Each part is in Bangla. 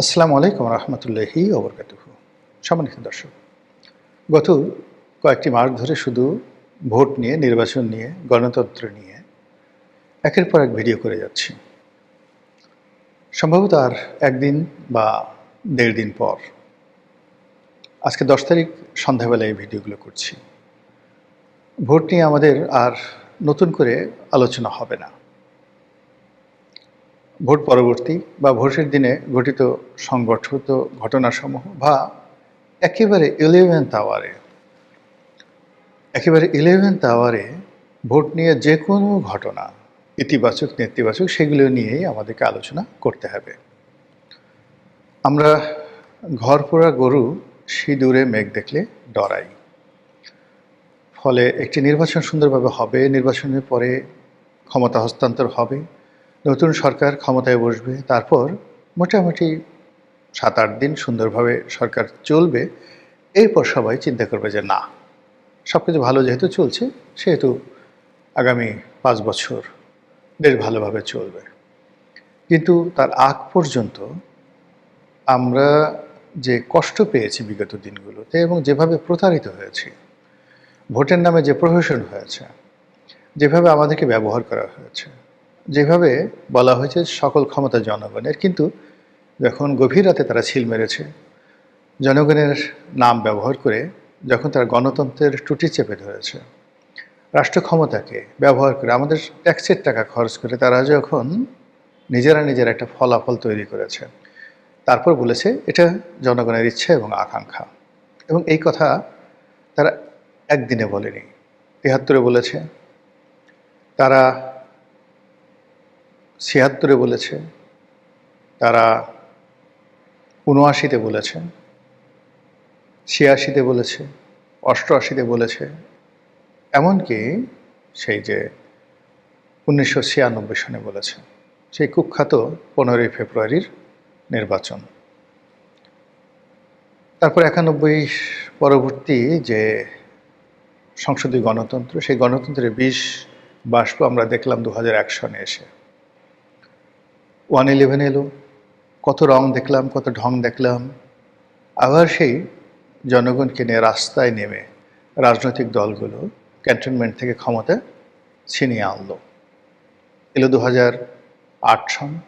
আসসালামু আলাইকুম রহমতুল্লাহি ওবরকাতুহ সম্মানিত দর্শক, গত কয়েকটি মাস ধরে শুধু ভোট নিয়ে, নির্বাচন নিয়ে, গণতন্ত্র নিয়ে একের পর এক ভিডিও করে যাচ্ছি। সম্ভবত আর একদিন বা দেড় দিন পর। আজকে দশ তারিখ সন্ধ্যাবেলায় এই ভিডিওগুলো করছি। ভোট নিয়ে আমাদের আর নতুন করে আলোচনা হবে না। ভোট পরবর্তী বা ভোটের দিনে ঘটিত সংগঠিত ঘটনাসমূহ বা একেবারে ইলেভেন্থ আওয়ারে একেবারে ইলেভেন্থ আওয়ারে ভোট নিয়ে যে কোনো ঘটনা, ইতিবাচক, নেতিবাচক, সেগুলো নিয়েই আমাদেরকে আলোচনা করতে হবে। আমরা ঘর পোড়া গরু, সিঁদুরে মেঘ দেখলে ডরাই। ফলে একটি নির্বাচন সুন্দরভাবে হবে, নির্বাচনের পরে ক্ষমতা হস্তান্তর হবে নতুন সরকার ক্ষমতায় বসবে, তারপর মোটামুটি সাত আট দিন সুন্দরভাবে সরকার চলবে, এরপর সবাই চিন্তা করবে যে না সব কিছু ভালো যেহেতু চলছে, সেহেতু আগামী পাঁচ বছর বেশ ভালোভাবে চলবে। কিন্তু তার আগ পর্যন্ত আমরা যে কষ্ট পেয়েছি বিগত দিনগুলোতে এবং যেভাবে প্রতারিত হয়েছি, ভোটের নামে যে প্রহসন হয়েছে, যেভাবে আমাদেরকে ব্যবহার করা হয়েছে যেভাবে বলা হয়েছে সকল ক্ষমতা জনগণের, কিন্তু যখন গভীর রাতে তারা ছিল মেরেছে, জনগণের নাম ব্যবহার করে যখন তারা গণতন্ত্রের টুটি চেপে ধরেছে, রাষ্ট্র ক্ষমতাকে ব্যবহার করে, আমাদের ট্যাক্সের টাকা খরচ করে তারা যখন নিজেরা নিজেরা একটা ফলাফল তৈরি করেছে, তারপর বলেছে এটা জনগণের ইচ্ছা এবং আকাঙ্ক্ষা। এবং এই কথা তারা একদিনে বলেনি। তেহাত্তরে বলেছে, তারা ছিয়াত্তরে বলেছে, তারা উনআশিতে বলেছে, ছিয়াশিতে বলেছে, অষ্টআশিতে বলেছে। এমনকি সেই যে উনিশশো ছিয়ানব্বই সনে বলেছে, সেই কুখ্যাত পনেরোই ফেব্রুয়ারির নির্বাচন। তারপর একানব্বই পরবর্তী যে সংসদীয় গণতন্ত্র, সেই গণতন্ত্রের বিষ বাষ্প আমরা দেখলাম দু হাজার এক সনে এসে। ওয়ান ইলেভেন এলো, কত রং দেখলাম, কত ঢং দেখলাম। আবার সেই জনগণকে নিয়ে রাস্তায় নেমে রাজনৈতিক দলগুলো ক্যান্টনমেন্ট থেকে ক্ষমতা ছিনিয়ে আনলো। এলো দু হাজার আট সন।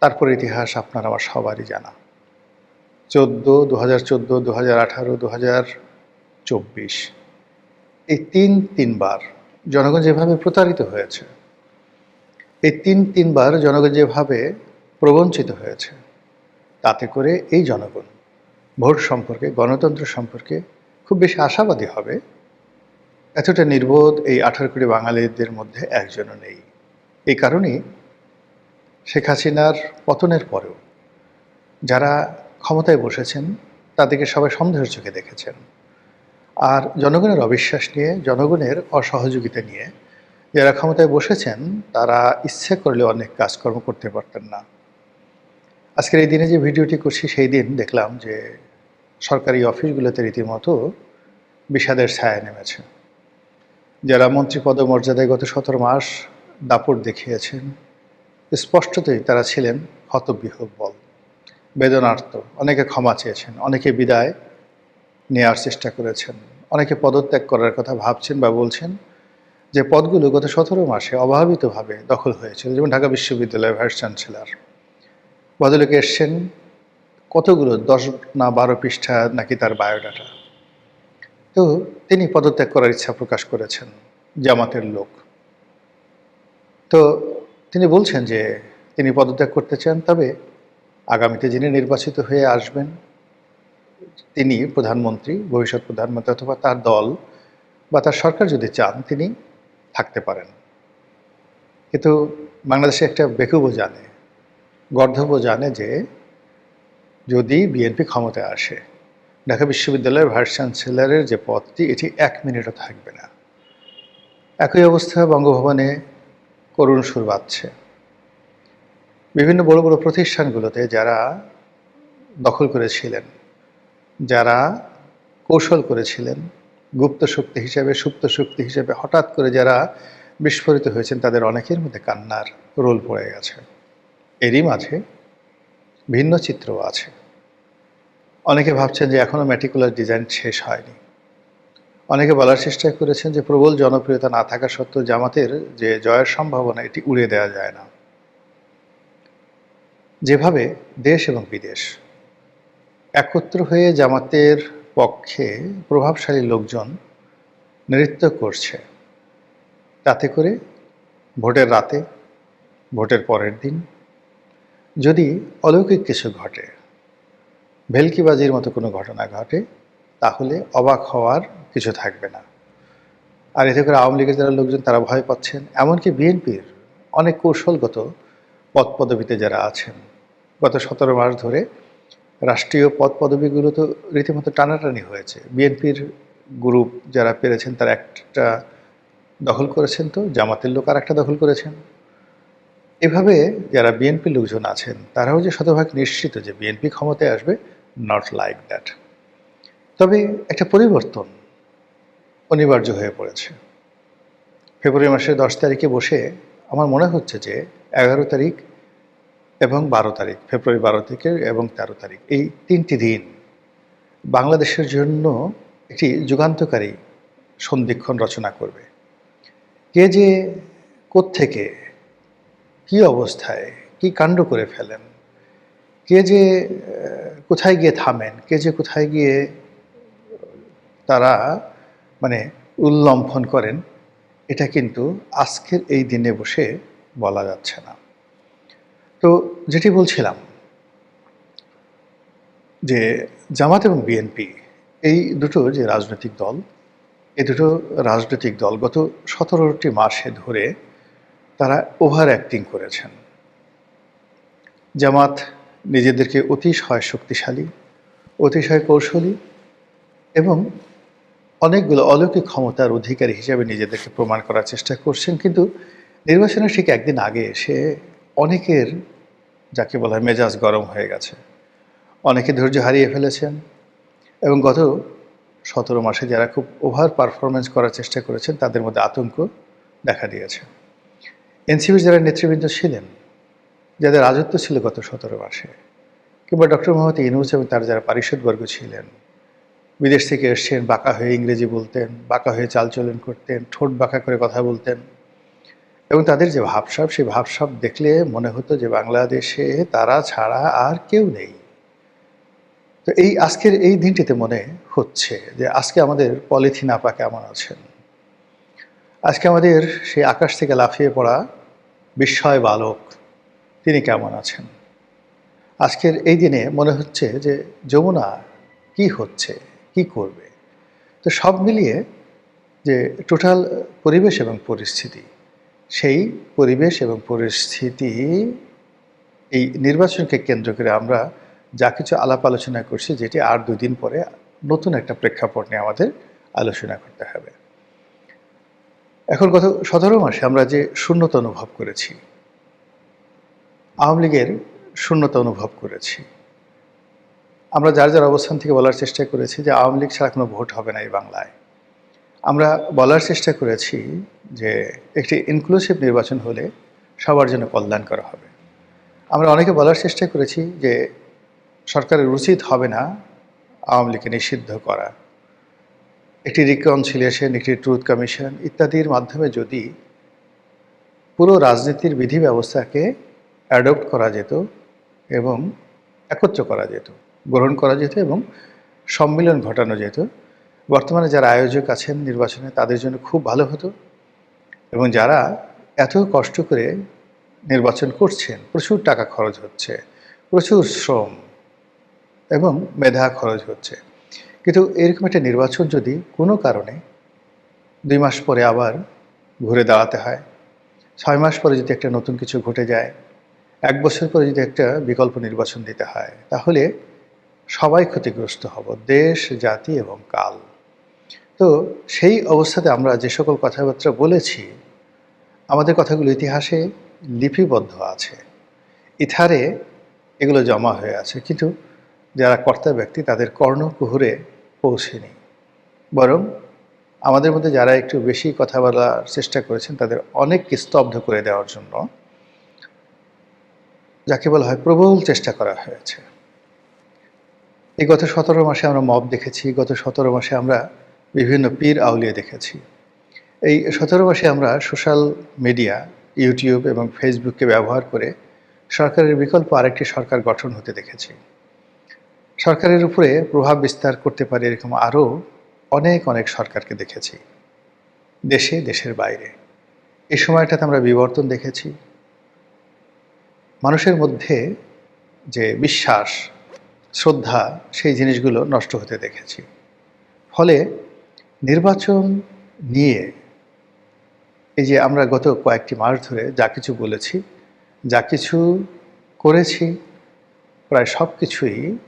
তারপর ইতিহাস আপনার আমার সবারই জানা। চোদ্দ দু হাজার চোদ্দ দু হাজার আঠারো দু হাজার চব্বিশ। এই তিন তিনবার জনগণ যেভাবে প্রতারিত হয়েছে এই তিন তিনবার জনগণ যেভাবে প্রবঞ্চিত হয়েছে, তাতে করে এই জনগণ ভোট সম্পর্কে, গণতন্ত্র সম্পর্কে খুব বেশি আশাবাদী হবে। এতটা নির্বোধ এই আঠারো কোটি বাঙালিদের মধ্যে একজনও নেই। এই কারণেই শেখ হাসিনার পতনের পরেও যারা ক্ষমতায় বসেছেন, তাদেরকে সবাই সন্দেহের চোখে দেখেছেন। আর জনগণের অবিশ্বাস নিয়ে, জনগণের অসহযোগিতা নিয়ে যারা ক্ষমতায় বসেছেন, তারা ইচ্ছে করলে অনেক কাজকর্ম করতে পারতেন না। আজকের এই দিনে যে ভিডিওটি করছি, সেই দিন দেখলাম যে সরকারি অফিসগুলোতে রীতিমতো বিষাদের ছায়া নেমেছে। যারা মন্ত্রী পদমর্যাদায় গত সতেরো মাস দাপট দেখিয়েছেন, স্পষ্টতই তারা ছিলেন হতবিহব বল বেদনার্থ অনেকে ক্ষমা চেয়েছেন, অনেকে বিদায় নেওয়ার চেষ্টা করেছেন, অনেকে পদত্যাগ করার কথা ভাবছেন বা বলছেন যে পদগুলো গত সতেরো মাসে অভাবিতভাবে দখল হয়েছিল, যেমন ঢাকা বিশ্ববিদ্যালয়ের ভাইস চ্যান্সেলার। ভদ্রলোকে এসছেন কতগুলো দশ না বারো পৃষ্ঠা নাকি তার বায়োডাটা। তো তিনি পদত্যাগ করার ইচ্ছা প্রকাশ করেছেন জামাতের লোক। তো তিনি বলছেন যে তিনি পদত্যাগ করতে চান, তবে আগামীতে যিনি নির্বাচিত হয়ে আসবেন, তিনি প্রধানমন্ত্রী, ভবিষ্যৎ প্রধানমন্ত্রী অথবা তার দল বা তার সরকার যদি চান, তিনি থাকতে পারেন। কিন্তু বাংলাদেশে একটা বেকুবও জানে গর্ধবও জানে যে যদি বিএনপি ক্ষমতায় আসে, ঢাকা বিশ্ববিদ্যালয়ের ভাইস চ্যান্সেলরের যে পদটি, এটি এক মিনিটও থাকবে না। একই অবস্থা বঙ্গভবনে করুণ সুর বাজছে। বিভিন্ন বড় বড় প্রতিষ্ঠানগুলোতে যারা দখল করেছিলেন, যারা কৌশল করেছিলেন গুপ্ত শক্তি হিসেবে, সুপ্ত শক্তি হিসেবে হঠাৎ করে যারা বিস্ফোরিত হয়েছেন, তাদের অনেকের মধ্যে কান্নার রোল পড়ে গেছে। এরই মাঝে ভিন্ন চিত্রও আছে। অনেকে ভাবছেন যে এখনও ম্যাটিকুলার ডিজাইন শেষ হয়নি। অনেকে বলার চেষ্টা করেছেন যে প্রবল জনপ্রিয়তা না থাকা সত্ত্বেও জামাতের যে জয়ের সম্ভাবনা, এটি উড়িয়ে দেওয়া যায় না। যেভাবে দেশ এবং বিদেশ একত্র হয়ে জামাতের পক্ষে প্রভাবশালী লোকজন নৃত্য করছে। তাতে করে ভোটের রাতে, ভোটের পরের দিন, যদি অলৌকিক কিছু ঘটে, ভেলকিবাজির মতো কোনো ঘটনা ঘটে, তাহলে অবাক হওয়ার কিছু থাকবে না। আর এতে করে আওয়ামী লীগের যারা লোকজন, তারা ভয় পাচ্ছেন। এমনকি বিএনপির অনেক কৌশলগত পদ পদবিতে যারা আছেন, গত সতেরো মাস ধরে রাষ্ট্রীয় পদ পদবিগুলো তো রীতিমতো টানাটানি হয়েছে। বিএনপির গ্রুপ যারা পেরেছেন তারা একটা দখল করেছেন তো, জামাতের লোক আর একটা দখল করেছেন। এভাবে যারা বিএনপি লোকজন আছেন, তারাও যে শতভাগ নিশ্চিত যে বিএনপি ক্ষমতায় আসবে নট লাইক দ্যাট তবে একটা পরিবর্তন অনিবার্য হয়ে পড়েছে। ফেব্রুয়ারি মাসের দশ তারিখে বসে আমার মনে হচ্ছে যে এগারো তারিখ এবং বারো তারিখ, ফেব্রুয়ারি বারো থেকে এবং তেরো তারিখ। এই তিনটি দিন বাংলাদেশের জন্য একটি যুগান্তকারী সন্ধিক্ষণ রচনা করবে। কে যে থেকে কি অবস্থায়, কি কাণ্ড করে ফেলেন, কে যে কোথায় গিয়ে থামেন, কে যে কোথায় গিয়ে তারা মানে উল্লম্ফন করেন, এটা কিন্তু আজকের এই দিনে বসে বলা যাচ্ছে না। তো যেটি বলছিলাম যে জামাত এবং বিএনপি এই দুটো যে রাজনৈতিক দল, এই দুটো রাজনৈতিক দল গত সতেরোটি মাসে ধরে তারা ওভার অ্যাক্টিং করেছেন। জামাত নিজেদেরকে অতিশয় শক্তিশালী, অতিশয় কৌশলী এবং অনেকগুলো অলৌকিক ক্ষমতার অধিকারী হিসাবে নিজেদেরকে প্রমাণ করার চেষ্টা করছেন। কিন্তু নির্বাচনের ঠিক একদিন আগে এসে অনেকের, যাকে বলা হয় মেজাজ গরম হয়ে গেছে। অনেকে ধৈর্য হারিয়ে ফেলেছেন এবং গত সতেরো মাসে যারা খুব ওভার পারফরমেন্স করার চেষ্টা করেছেন, তাদের মধ্যে আতঙ্ক দেখা দিয়েছে। এনসিপির যারা নেতৃবৃন্দ ছিলেন, যাদের রাজত্ব ছিল গত সতেরো মাসে, কিংবা ডক্টর মোহাম্মদ ইনুজ এবং তার যারা পারিষদবর্গ ছিলেন, বিদেশ থেকে এসছেন, বাঁকা হয়ে ইংরেজি বলতেন, বাঁকা হয়ে চালচলন করতেন, ঠোঁট বাঁকা করে কথা বলতেন এবং তাদের যে ভাবসাব, সেই ভাবসাব দেখলে মনে হতো যে বাংলাদেশে তারা ছাড়া আর কেউ নেই। তো এই আজকের এই দিনটিতে মনে হচ্ছে যে আজকে আমাদের পলিথিন আপা কেমন আছেন? আজকে আমাদের সেই আকাশ থেকে লাফিয়ে পড়া বিস্ময় বালক, তিনি কেমন আছেন? আজকের এই দিনে মনে হচ্ছে যে যমুনা কি হচ্ছে, কি করবে? তো সব মিলিয়ে যে টোটাল পরিবেশ এবং পরিস্থিতি সেই পরিবেশ এবং পরিস্থিতি এই নির্বাচনকে কেন্দ্র করে আমরা যা কিছু আলাপ আলোচনা করছি, যেটি আর দুই দিন পরে নতুন একটা প্রেক্ষাপট নিয়ে আমাদের আলোচনা করতে হবে। এখন গত সতেরো মাসে আমরা যে শূন্যতা অনুভব করেছি, আওয়ামী লীগের শূন্যতা অনুভব করেছি। আমরা যার যার অবস্থান থেকে বলার চেষ্টা করেছি যে আওয়ামী লীগ ছাড়া কোনো ভোট হবে না এই বাংলায়। আমরা বলার চেষ্টা করেছি যে একটি ইনক্লুসিভ নির্বাচন হলে সবার জন্য কল্যাণ করা হবে। আমরা অনেকে বলার চেষ্টা করেছি যে সরকারের উচিত হবে না আওয়ামী লীগকে নিষিদ্ধ করা। একটি রিকনসিলিয়েশন একটি ট্রুথ কমিশন ইত্যাদির মাধ্যমে যদি পুরো রাজনীতির বিধি ব্যবস্থাকে অ্যাডপ্ট করা যেত এবং একত্র করা যেত, গ্রহণ করা যেত এবং সম্মিলন ঘটানো যেত বর্তমানে যারা আয়োজক আছেন নির্বাচনে, তাদের জন্য খুব ভালো হতো এবং যারা এত কষ্ট করে নির্বাচন করছেন, প্রচুর টাকা খরচ হচ্ছে, প্রচুর শ্রম এবং মেধা খরচ হচ্ছে। কিন্তু এরকম একটা নির্বাচন যদি কোনো কারণে দুই মাস পরে আবার ঘুরে দাঁড়াতে হয়, ছয় মাস পরে যদি একটা নতুন কিছু ঘটে যায়, এক বছর পরে যদি একটা বিকল্প নির্বাচন দিতে হয়, তাহলে সবাই ক্ষতিগ্রস্ত হব, দেশ, জাতি এবং কাল। তো সেই অবস্থাতে আমরা যে সকল কথাবার্তা বলেছি, আমাদের কথাগুলো ইতিহাসে লিপিবদ্ধ আছে। ইথারে এগুলো জমা হয়ে আছে, কিন্তু যারা কর্তা ব্যক্তি তাদের কর্ণকুহুরে পৌঁছেনি। বরং আমাদের মধ্যে যারা একটু বেশি কথা বলার চেষ্টা করেছেন, তাদের অনেক স্তব্ধ করে দেওয়ার জন্য যাকে বলা হয় প্রবল চেষ্টা করা হয়েছে। এই গত সতেরো মাসে আমরা মব দেখেছি, গত সতেরো মাসে আমরা বিভিন্ন পীর আউলিয়া দেখেছি। এই সতেরো মাসে আমরা সোশ্যাল মিডিয়া, ইউটিউব এবং ফেসবুককে ব্যবহার করে সরকারের বিকল্প আরেকটি সরকার গঠন হতে দেখেছি। সরকারের উপরে প্রভাব বিস্তার করতে পারে এরকম আরও অনেক অনেক সরকারকে দেখেছি। দেশে, দেশের বাইরে। এই সময়টাতে আমরা বিবর্তন দেখেছি। মানুষের মধ্যে যে বিশ্বাস, শ্রদ্ধা, সেই জিনিসগুলো নষ্ট হতে দেখেছি। ফলে নির্বাচন নিয়ে এই যে আমরা গত কয়েকটি মাস ধরে যা কিছু বলেছি, যা কিছু করেছি, প্রায় সব কিছুই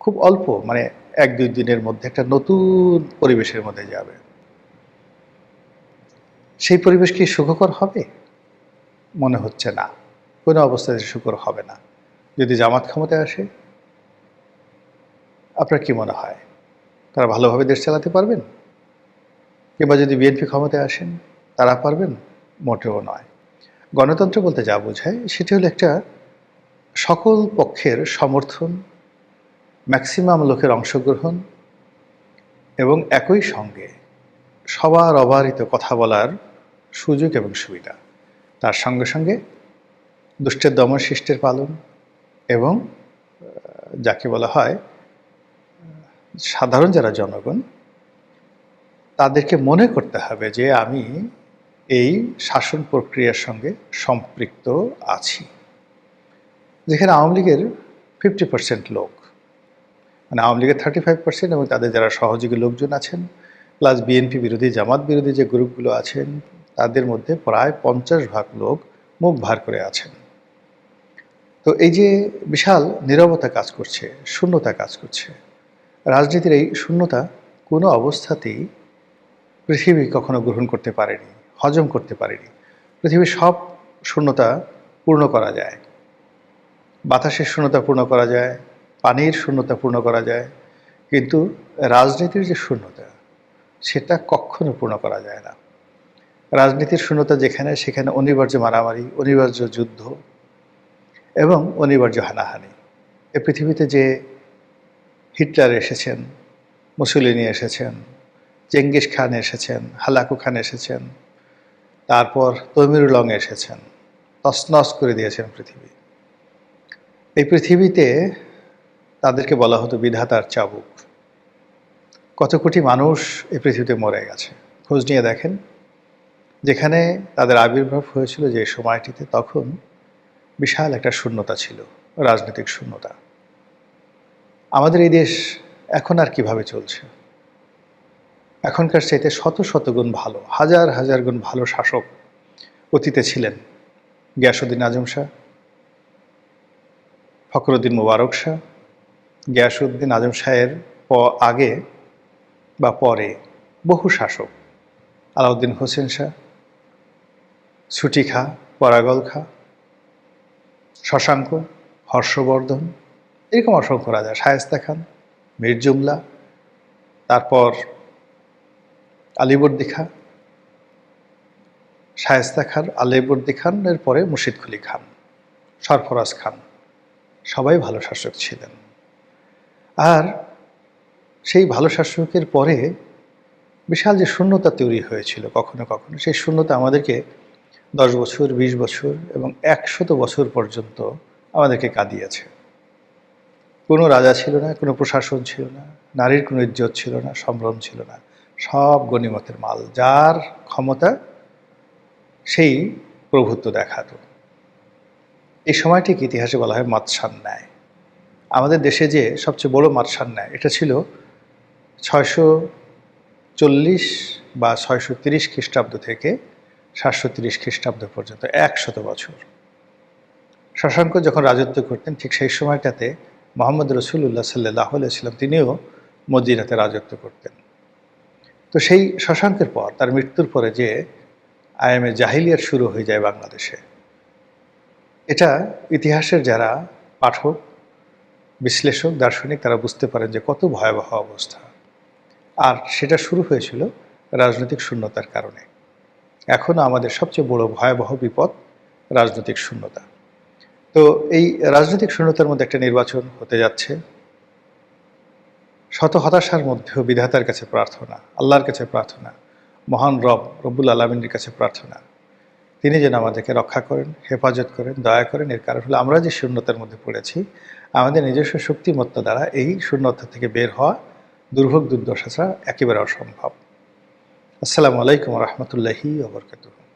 খুব অল্প মানে এক দুই দিনের মধ্যে একটা নতুন পরিবেশের মধ্যে যাবে। সেই পরিবেশ কি সুখকর হবে? মনে হচ্ছে না। কোনো অবস্থাতে সুখকর হবে না। যদি জামাত ক্ষমতায় আসে, আপনার কি মনে হয়? তারা ভালোভাবে দেশ চালাতে পারবেন? কিংবা যদি বিএনপি ক্ষমতায় আসেন, তারা পারবেন? মোটেও নয়। গণতন্ত্র বলতে যা বোঝায়, সেটি হলো একটা সকল পক্ষের সমর্থন ম্যাক্সিমাম লোকের অংশগ্রহণ এবং একই সঙ্গে সবার অবারিত কথা বলার সুযোগ এবং সুবিধা। তার সঙ্গে সঙ্গে দুষ্টের দমন শিষ্টের পালন এবং যাকে বলা হয়, সাধারণ যারা জনগণ তাদেরকে মনে করতে হবে যে আমি এই শাসন প্রক্রিয়ার সঙ্গে সম্পৃক্ত আছি। যেখানে আওয়ামী লীগের ফিফটি পার্সেন্ট লোক মানে আওয়ামী লীগের থার্টি ফাইভ পার্সেন্ট এবং তাদের যারা সহযোগী লোকজন আছেন প্লাস বিএনপি বিরোধী, জামাত বিরোধী যে গ্রুপগুলো আছেন, তাদের মধ্যে প্রায় পঞ্চাশ ভাগ লোক মুখ ভার করে আছেন। তো এই যে বিশাল নিরবতা কাজ করছে, শূন্যতা কাজ করছে, রাজনীতির এই শূন্যতা কোনো অবস্থাতেই পৃথিবী কখনো গ্রহণ করতে পারেনি, হজম করতে পারেনি। পৃথিবীর সব শূন্যতা পূর্ণ করা যায়। বাতাসের শূন্যতা পূর্ণ করা যায়, পানির শূন্যতা পূর্ণ করা যায়, কিন্তু রাজনীতির যে শূন্যতা, সেটা কখনো পূর্ণ করা যায় না। রাজনীতির শূন্যতা যেখানে, সেখানে অনিবার্য মারামারি, অনিবার্য যুদ্ধ এবং অনিবার্য হানাহানি। এ পৃথিবীতে যে হিটলার এসেছেন, মুসুলিনি এসেছেন চেঙ্গিস খান এসেছেন, হালাকু খান এসেছেন, তারপর তমিরুল এসেছেন, তসনস করে দিয়েছেন পৃথিবী। এই পৃথিবীতে তাদেরকে বলা হতো বিধাতার চাবুক। কত কোটি মানুষ এই পৃথিবীতে মরে গেছে। খোঁজ নিয়ে দেখেন, যেখানে তাদের আবির্ভাব হয়েছিল যে সময়টিতে তখন বিশাল একটা শূন্যতা ছিল, রাজনৈতিক শূন্যতা। আমাদের এই দেশ এখন আর কীভাবে চলছে? এখনকার চাইতে শত শত গুণ ভালো, হাজার হাজার গুণ ভালো শাসক অতীতে ছিলেন গিয়াসুদ্দিন আজম শাহ, ফখরুদ্দিন মুবারক শাহ। গিয়াসুদ্দিন আজম শাহের প আগে বা পরে বহু শাসক, আলাউদ্দিন হোসেন শাহ ছুটি খা, পরাগল খা, শশাঙ্ক, হর্ষবর্ধন, এরকম অসংখ্য রাজা, শায়েস্তা খান, মীর জুমলা, তারপর আলিবর্দি খা শায়েস্তা খান, আলিবর্দি খানের পরে মুর্শিদ খুলি খান, সরফরাজ খান, সবাই ভালো শাসক ছিলেন। আর সেই ভালো শাসকের পরে বিশাল যে শূন্যতা তৈরি হয়েছিল কখনো কখনো, সেই শূন্যতা আমাদেরকে দশ বছর, বিশ বছর এবং একশত বছর পর্যন্ত আমাদেরকে কাঁদিয়েছে। কোনো রাজা ছিল না, কোনো প্রশাসন ছিল না, নারীর কোনো ইজ্জত ছিল না, সম্ভ্রম ছিল না। সব গণিমতের মাল, যার ক্ষমতা সেই প্রভুত্ব দেখাতো। এই সময়টিকে ইতিহাসে বলা হয় মাতসান ন্যায়। আমাদের দেশে যে সবচেয়ে বড় মাতসান ন্যায়, এটা ছিল ছয়শো চল্লিশ বা ছয়শো তিরিশ খ্রিস্টাব্দ থেকে সাতশো তিরিশ খ্রিস্টাব্দ পর্যন্ত, একশত বছর। শশাঙ্ক যখন রাজত্ব করতেন, ঠিক সেই সময়টাতে মোহাম্মদ রসুল্লাহ সাল্লাহ ছিলাম তিনিও মদিনাতে রাজত্ব করতেন। তো সেই শশাঙ্কের পর, তার মৃত্যুর পরে যে আইএমএ জাহিলিয়ার শুরু হয়ে যায় বাংলাদেশে, এটা ইতিহাসের যারা পাঠক, বিশ্লেষক, দার্শনিক, তারা বুঝতে পারেন যে কত ভয়াবহ অবস্থা। আর সেটা শুরু হয়েছিল রাজনৈতিক শূন্যতার কারণে। এখনও আমাদের সবচেয়ে বড় ভয়াবহ বিপদ রাজনৈতিক শূন্যতা। তো এই রাজনৈতিক শূন্যতার মধ্যে একটা নির্বাচন হতে যাচ্ছে। শত হতাশার মধ্যেও বিধাতার কাছে প্রার্থনা, আল্লাহর কাছে প্রার্থনা, মহান রব, রব্বুল আলমিনের কাছে প্রার্থনা। তিনি যেন আমাদেরকে রক্ষা করেন, হেফাজত করেন, দয়া করেন। এর কারণ হলো আমরা যে শূন্যতার মধ্যে পড়েছি, আমাদের নিজস্ব শক্তিমত্তা দ্বারা এই শূন্যতা থেকে বের হওয়া দুর্ভোগ দুর্দশা ছাড়া একেবারে অসম্ভব। আসসালামু আলাইকুম রহমতুল্লাহি ওবরকাতুহ